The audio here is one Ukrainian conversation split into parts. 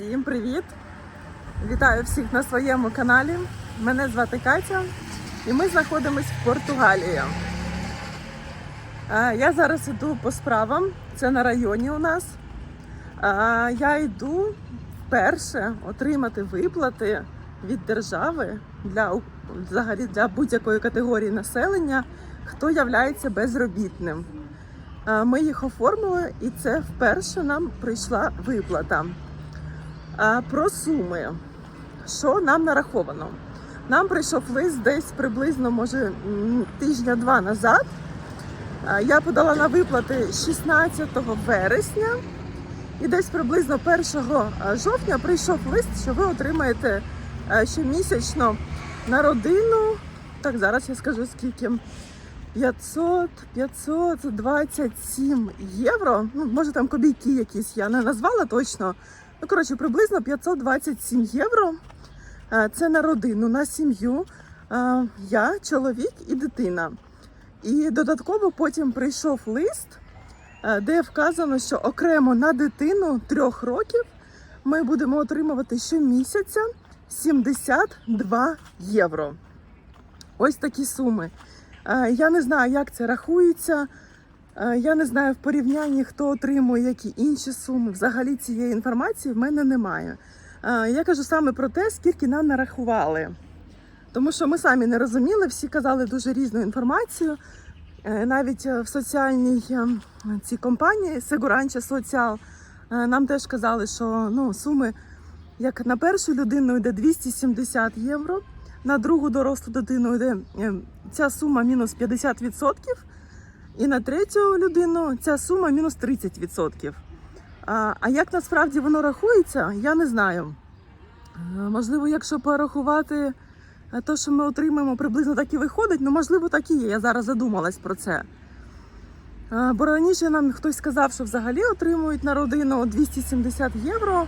Всім привіт! Вітаю всіх на своєму каналі. Мене звати Катя і ми знаходимося в Португалії. Е, Я зараз йду по справам, це на районі у нас. Е, Я йду вперше отримати виплати від держави для, взагалі для будь-якої категорії населення, хто являється безробітним. Е, Ми їх оформили, і це вперше нам прийшла виплата. Про суми. Що нам нараховано? Нам прийшов лист десь приблизно, може, тижня-два назад. Я подала на виплати 16 вересня, і десь приблизно 1 жовтня прийшов лист, що ви отримаєте щомісячно на родину. Так, зараз я скажу скільки. 500, 527 євро. Ну, може там копійки якісь я не назвала точно. Ну, коротше, приблизно 527 євро. Е, Це на родину, на сім'ю. Е, Я, чоловік і дитина. І додатково потім прийшов лист, е, де вказано, що окремо на дитину трьох років ми будемо отримувати щомісяця 72 євро. Ось такі суми. Я не знаю, як це рахується. Е, Я не знаю в порівнянні, хто отримує які інші суми. Взагалі цієї інформації в мене немає. Е, Я кажу саме про те, скільки нам нарахували. Тому що ми самі не розуміли, всі казали дуже різну інформацію. Е, Навіть в соціальній цій компанії Сегуранча Соціал нам теж казали, що ну, суми як на першу людину йде 270 євро, на другу дорослу дитину йде ця сума мінус 50%, і на третю людину ця сума мінус 30%. А, а як насправді воно рахується, я не знаю. Е, Можливо, якщо порахувати те, що ми отримаємо, приблизно так і виходить, ну можливо, так і є. Я зараз задумалась про це. Е, Бо раніше нам хтось сказав, що взагалі отримують на родину 270 євро,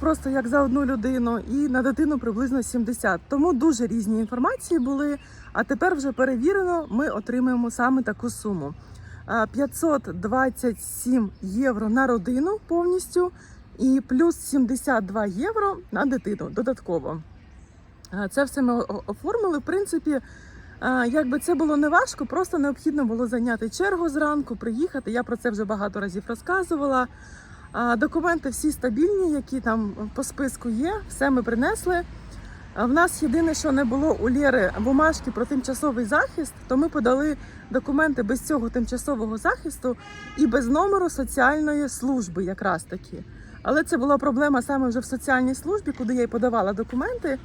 просто як за одну людину, і на дитину приблизно 70. Тому дуже різні інформації були. А тепер вже перевірено, ми отримаємо саме таку суму. Е, 527 євро на родину повністю, і плюс 72 євро на дитину додатково. Це все ми оформили. В принципі, якби це було не важко, просто необхідно було зайняти чергу зранку, приїхати. Я про це вже багато разів розказувала. Документи всі стабільні, які там по списку є, все ми принесли. В нас єдине, що не було у Лєри бумажки про тимчасовий захист, то ми подали документи без цього тимчасового захисту і без номеру соціальної служби, якраз таки. Але це була проблема саме вже в соціальній службі, куди я й подавала документи.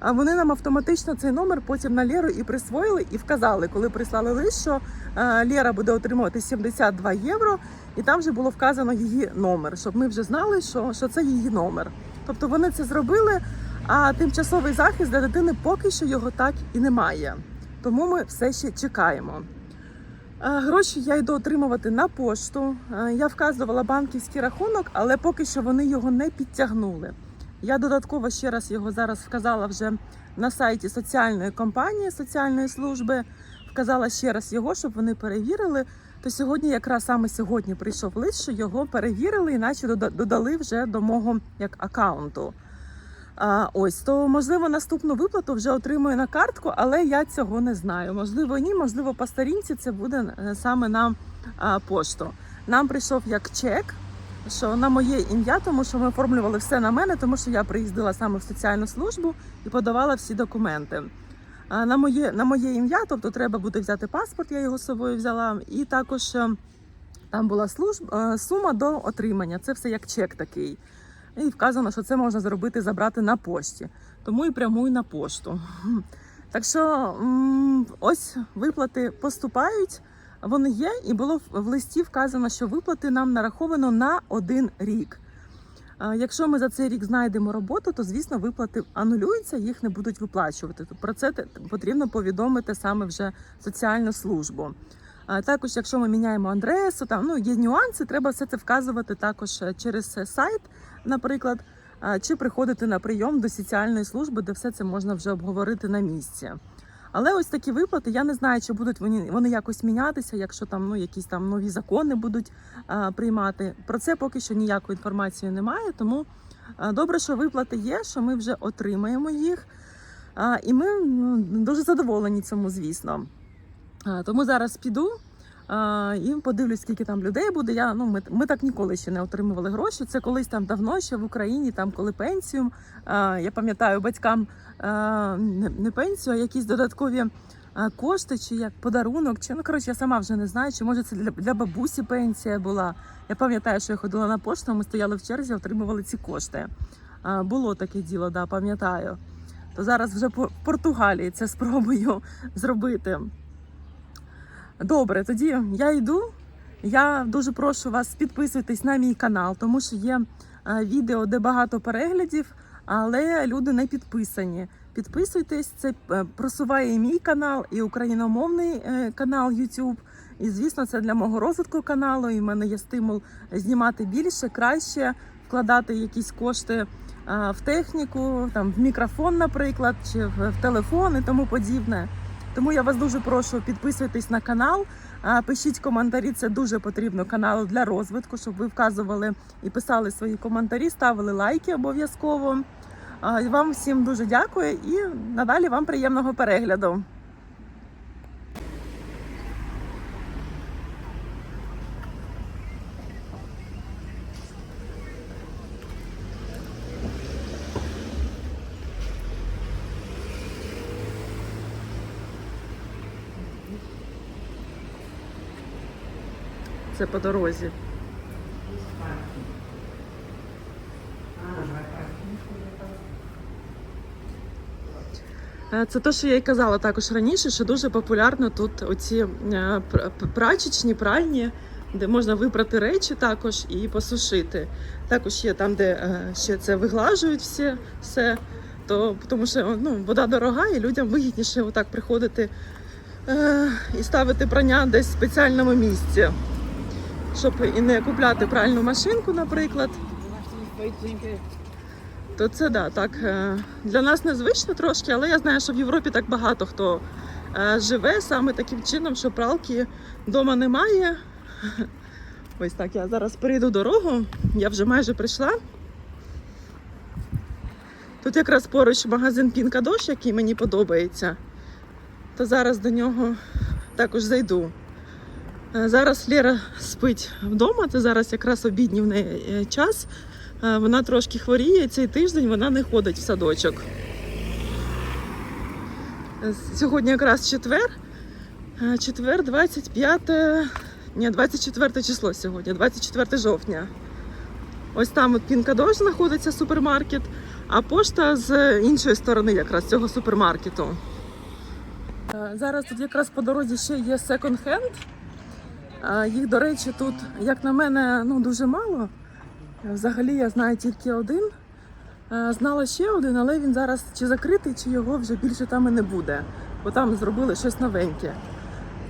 А вони нам автоматично цей номер потім на Лєру і присвоїли, і вказали, коли прислали лист, що е, Лєра буде отримувати 72 євро, і там вже було вказано її номер, щоб ми вже знали, що, що це її номер. Тобто вони це зробили, а тимчасовий захист для дитини поки що його так і немає. Тому ми все ще чекаємо. Е, Гроші я йду отримувати на пошту. Е, Я вказувала банківський рахунок, але поки що вони його не підтягнули. Я додатково ще раз його зараз вказала вже на сайті соціальної компанії соціальної служби. Вказала ще раз його, щоб вони перевірили. То сьогодні, якраз саме сьогодні, прийшов лист, що його перевірили, іначе дода- додали вже до мого як аккаунту. А, ось то можливо наступну виплату вже отримую на картку, але я цього не знаю. Можливо, ні, можливо, по старінці це буде е, саме на а, пошту. Нам прийшов як чек, що на моє ім'я, тому що ми оформлювали все на мене, тому що я приїздила саме в соціальну службу і подавала всі документи. На моє на моє ім'я, тобто треба буде взяти паспорт, я його з собою взяла, і також е, там була служба, сума до отримання. Це все як чек такий. І вказано, що це можна зробити, забрати на пошті. Тому і прямую на пошту. Так що ось виплати поступають, вони є, і було в листі вказано, що виплати нам нараховано на один рік. Якщо ми за цей рік знайдемо роботу, то звісно виплати анулюються, їх не будуть виплачувати. Про це потрібно повідомити саме вже соціальну службу. Також, якщо ми міняємо адресу, там ну є нюанси, треба все це вказувати також е, через сайт, наприклад, чи приходити на прийом до соціальної служби, де все це можна вже обговорити на місці. Але ось такі виплати, я не знаю, чи будуть вони, вони якось мінятися, якщо там ну, якісь там нові закони будуть а, приймати. Про це поки що ніякої інформації немає. Тому а, добре, що виплати є, що ми вже отримаємо їх. А, і ми ну, дуже задоволені цьому, звісно. А, тому зараз піду. І подивлюсь, скільки там людей буде. Я ну ми, ми так ніколи ще не отримували гроші. Це колись там давно ще в Україні, там коли пенсію. Я пам'ятаю батькам не, пенсію, а якісь додаткові кошти, чи як подарунок. Чи ну коротше, я сама вже не знаю, чи може це для, для бабусі пенсія була. Я пам'ятаю, що я ходила на пошту, ми стояли в черзі, отримували ці кошти. А, було таке діло, да, пам'ятаю. То зараз вже по Португалії це спробую зробити. Добре, тоді я йду. Я дуже прошу вас підписуйтесь на мій канал, тому що є е, відео, де багато переглядів, але люди не підписані. Підписуйтесь, це е, просуває і мій канал, і україномовний е, канал YouTube. І звісно, це для мого розвитку каналу. І в мене є стимул знімати більше, краще, вкладати якісь кошти в техніку, там в мікрофон, наприклад, чи в телефон і тому подібне. Тому я вас дуже прошу підписуйтесь на канал, пишіть коментарі. Це дуже потрібно каналу для розвитку, щоб ви вказували і писали свої коментарі, ставили лайки обов'язково. Вам всім дуже дякую і надалі вам приємного перегляду. Це по дорозі. Е, Це те, що я й казала також раніше, що дуже популярно тут оці е, прачечні, пральні, де можна випрати речі також і посушити. Також є там, де е, ще це виглажують всі, все. То, тому що ну, вода дорога, і людям вигідніше отак приходити е, і ставити прання десь в спеціальному місці, щоб і не купляти пральну машинку, наприклад. То це да, так е, для нас незвично трошки, але я знаю, що в Європі так багато хто е, живе саме таким чином, що пралки вдома немає. Ось так, я зараз перейду дорогу, я вже майже прийшла. Тут якраз поруч магазин Пінкадош, який мені подобається. То зараз до нього також зайду. Е, Зараз Лера спить вдома, це зараз якраз обідній в е, час. Е, Вона трошки хворіє, цей тиждень вона не ходить в садочок. Сьогодні якраз четвер. Четвер, 25, ні, 24 число сьогодні, 24 жовтня. Ось там от Пінкадош знаходиться супермаркет, а пошта з іншої сторони якраз цього супермаркету. Зараз тут якраз по дорозі ще є секонд-хенд. Їх, до речі, тут, як на мене, ну, дуже мало. Взагалі я знаю тільки один. Е, Знала ще один, але він зараз чи закритий, чи його вже більше там і не буде, бо там зробили щось новеньке.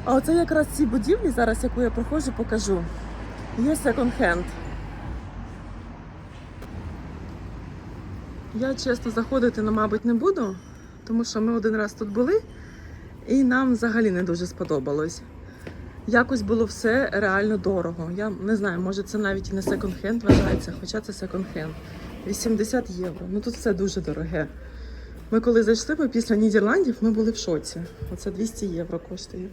А оце якраз ці будівлі, зараз яку я проходжу, покажу. Є секонд-хенд. Я чесно заходити, ну, мабуть, не буду, тому що ми один раз тут були, і нам взагалі не дуже сподобалось. Якось було все реально дорого. Я не знаю, може це навіть і не секонд-хенд вважається, хоча це секонд-хенд. 80 євро. Ну тут все дуже дороге. Ми коли зайшли ми після Нідерландів, ми були в шоці. Оце 200 євро коштує.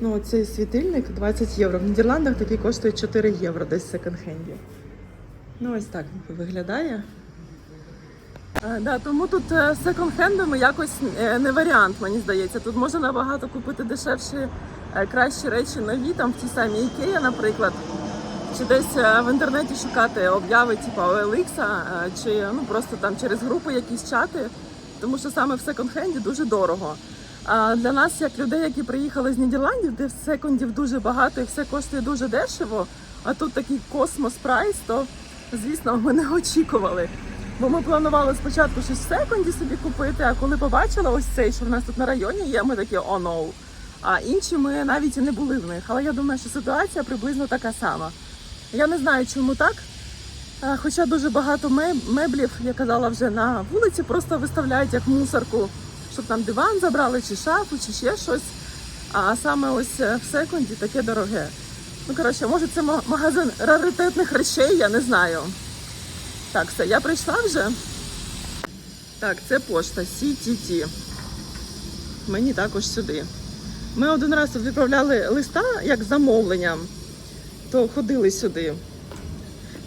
Ну, оцей світильник 20 євро. В Нідерландах такий коштує 4 євро десь в секонд-хенді. Ну, ось так виглядає. А, да, тому тут е, секонд-хендами якось е, не варіант, мені здається. Тут можна набагато купити дешевші, е, кращі речі нові, там в тій самій Ікея, наприклад. Чи десь е, в інтернеті шукати обяви типу OLX, е, чи ну, просто там через групи якісь чати, тому що саме в секонд-хенді дуже дорого. А для нас, як людей, які приїхали з Нідерландів, де секондів дуже багато і все коштує дуже дешево, а тут такий космос прайс, то звісно, ми не очікували. Бо ми планували спочатку щось в секонді собі купити, а коли побачила ось цей, що в нас тут на районі є, ми такі о no. А інші ми навіть і не були в них. Але я думаю, що ситуація приблизно така сама. Я не знаю, чому так. Хоча дуже багато меблів, я казала вже на вулиці, просто виставляють як мусорку, щоб там диван забрали, чи шафу, чи ще щось. А саме ось е, в секунді таке дороге. Ну, коротше, може, це магазин раритетних речей, я не знаю. Так, все, я прийшла вже. Так, це пошта CTT. Мені також сюди. Ми один раз відправляли листа як замовленням, то ходили сюди.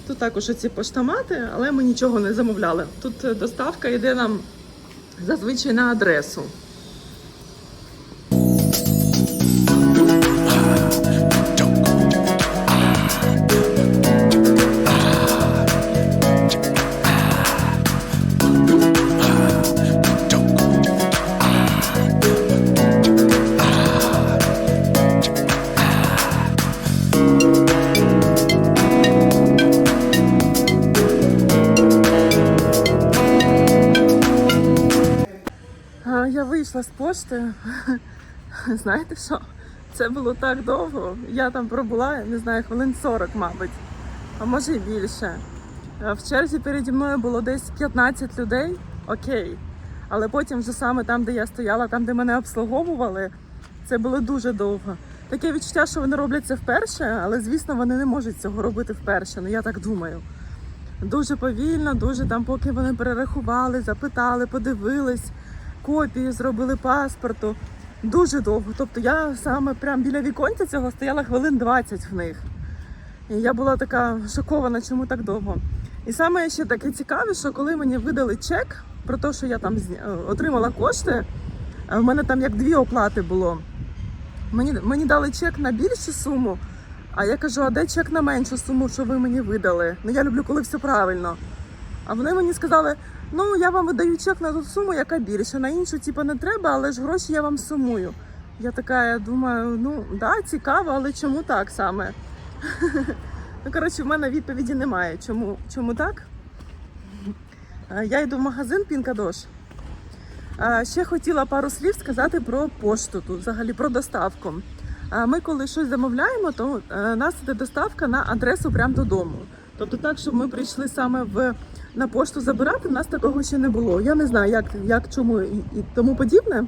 Тут також оці поштомати, але ми нічого не замовляли. Тут е, доставка йде нам зазвичай на адресу. Вийшла з пошти. Знаєте що? Це було так довго. Я там пробула, не знаю, хвилин 40, мабуть, а може і більше. В черзі переді мною було десь 15 людей, окей. Але потім вже саме там, де я стояла, там, де мене обслуговували, це було дуже довго. Таке відчуття, що вони роблять це вперше, але звісно, вони не можуть цього робити вперше. Ну я так думаю. Дуже повільно, дуже там, поки вони перерахували, запитали, подивились, копії зробили паспорту. Дуже довго. Тобто я саме прямо біля віконця цього стояла хвилин 20 в них. І я була така шокована, чому так довго. І саме ще таке цікаве, що коли мені видали чек про те, що я там отримала кошти, е, в мене там як дві оплати було. Мені, мені дали чек на більшу суму, а я кажу, а де чек на меншу суму, що ви мені видали? Ну я люблю, коли все правильно. А вони мені сказали: ну я вам видаю чек на ту суму, яка більша, на іншу, типу, не треба, але ж гроші я вам сумую. Я така, я думаю, ну да, цікаво, але чому так саме? Ну, коротше, в мене відповіді немає. Чому, чому так? Е, Я йду в магазин Пінкадош. А, Ще хотіла пару слів сказати про пошту тут, взагалі про доставку. Ми коли щось замовляємо, то е, нас іде доставка на адресу прямо додому. Тобто так, щоб ми прийшли саме в, на пошту забирати, в нас такого ще не було. Я не знаю, як, як чому і, і тому подібне.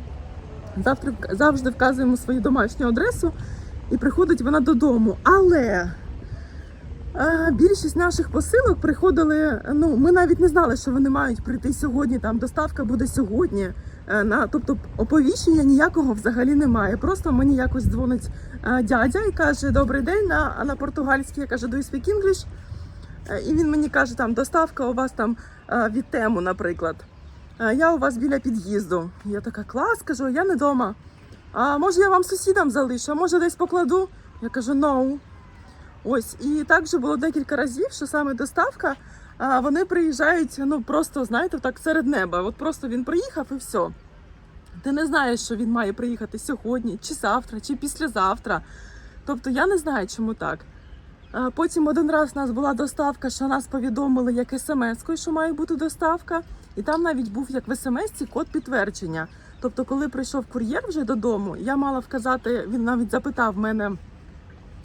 Завтра завжди вказуємо свою домашню адресу і приходить вона додому. Але Е, Більшість наших посилок приходили. Ну, ми навіть не знали, що вони мають прийти сьогодні. Там доставка буде сьогодні. Е, На тобто оповіщення ніякого взагалі немає. Просто мені якось дзвонить е, дядя і каже: Добрий день на, на португальській. Я кажу, do you speak English? Е, І він мені каже, там доставка у вас там е, від тему, наприклад. Е, Я у вас біля під'їзду. Я така клас, кажу, я не вдома. А може я вам сусідам залишу, а може десь покладу? Я кажу, no. Ось і так вже було декілька разів, що саме доставка. Вони приїжджають, ну просто знаєте, так серед неба. От просто він приїхав і все. Ти не знаєш, що він має приїхати сьогодні, чи завтра, чи післязавтра. Тобто я не знаю, чому так. Потім один раз у нас була доставка, що нас повідомили як смс-кою, що має бути доставка, і там навіть був як в смс-ці код підтвердження. Тобто, коли прийшов кур'єр вже додому, я мала вказати, він навіть запитав мене,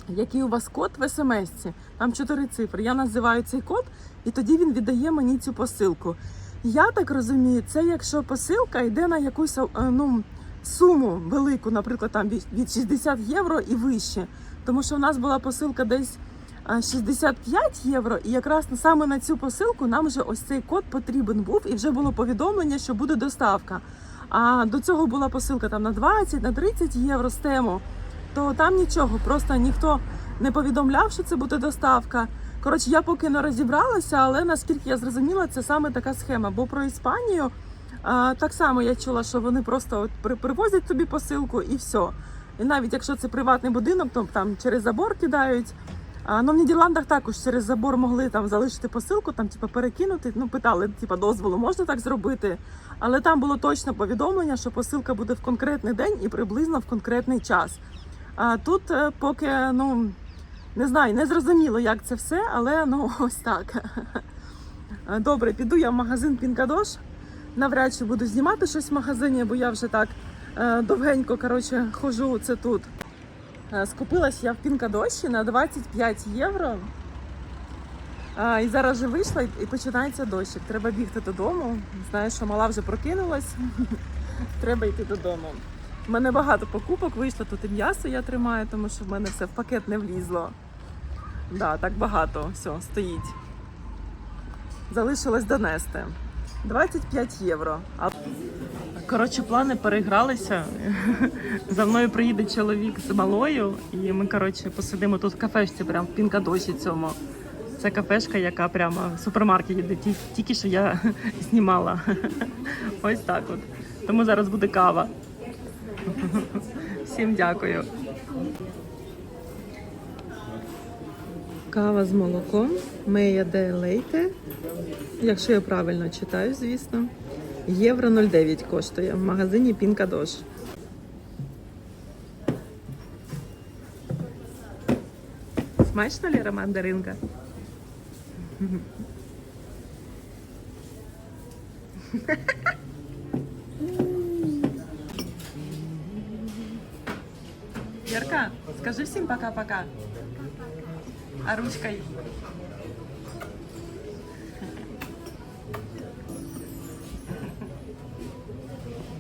який у вас код в смс-ці. Там чотири цифри. Я називаю цей код, і тоді він віддає мені цю посилку. Я так розумію, це якщо посилка йде на якусь е, ну, суму велику, наприклад, там від від 60 євро і вище. Тому що в нас була посилка десь 65 євро, і якраз саме на цю посилку нам вже ось цей код потрібен був, і вже було повідомлення, що буде доставка. А до цього була посилка там на 20, на 30 євро з тему то там нічого, просто ніхто не повідомляв, що це буде доставка. Коротше, я поки не розібралася, але наскільки я зрозуміла, це саме така схема. Бо про Іспанію а, так само я чула, що вони просто от при- привозять тобі посилку і все. І навіть якщо це приватний будинок, то там через забор кидають. А, ну, в Нідерландах також через забор могли там залишити посилку, там типу, перекинути. Ну, питали, типу, дозволу, можна так зробити. Але там було точно повідомлення, що посилка буде в конкретний день і приблизно в конкретний час. А тут е, поки ну не знаю, не зрозуміло, як це все, але ну ось так. Е, Добре, піду я в магазин Пінкадош. Навряд чи буду знімати щось в магазині, бо я вже так е, довгенько коротше, хожу це тут. Е, Скупилась я в Пінкадоші на 25 євро. І зараз вже вийшла і починається дощик. Треба бігти додому. Знаю, що мала вже прокинулась. Треба йти додому. У мене багато покупок вийшло, тут і м'ясо я тримаю, тому що в мене все в пакет не влізло. Да, так багато все стоїть. Залишилось донести. 25 євро. Коротше, плани перегралися. За мною приїде чоловік з малою, і ми коротше посидимо тут в кафешці, прямо в пінкадоші цьому. Це кафешка, яка прямо в супермаркеті, де тільки що я знімала. Ось так от. Тому зараз буде кава. Всім дякую. Кава з молоком, Мея де Лейте. Якщо я правильно читаю, звісно. Євро 0,9 коштує в магазині Пінкадош. Смачно Ліра мандаринка? Ярка, скажи всім пока-пока. А ручкой.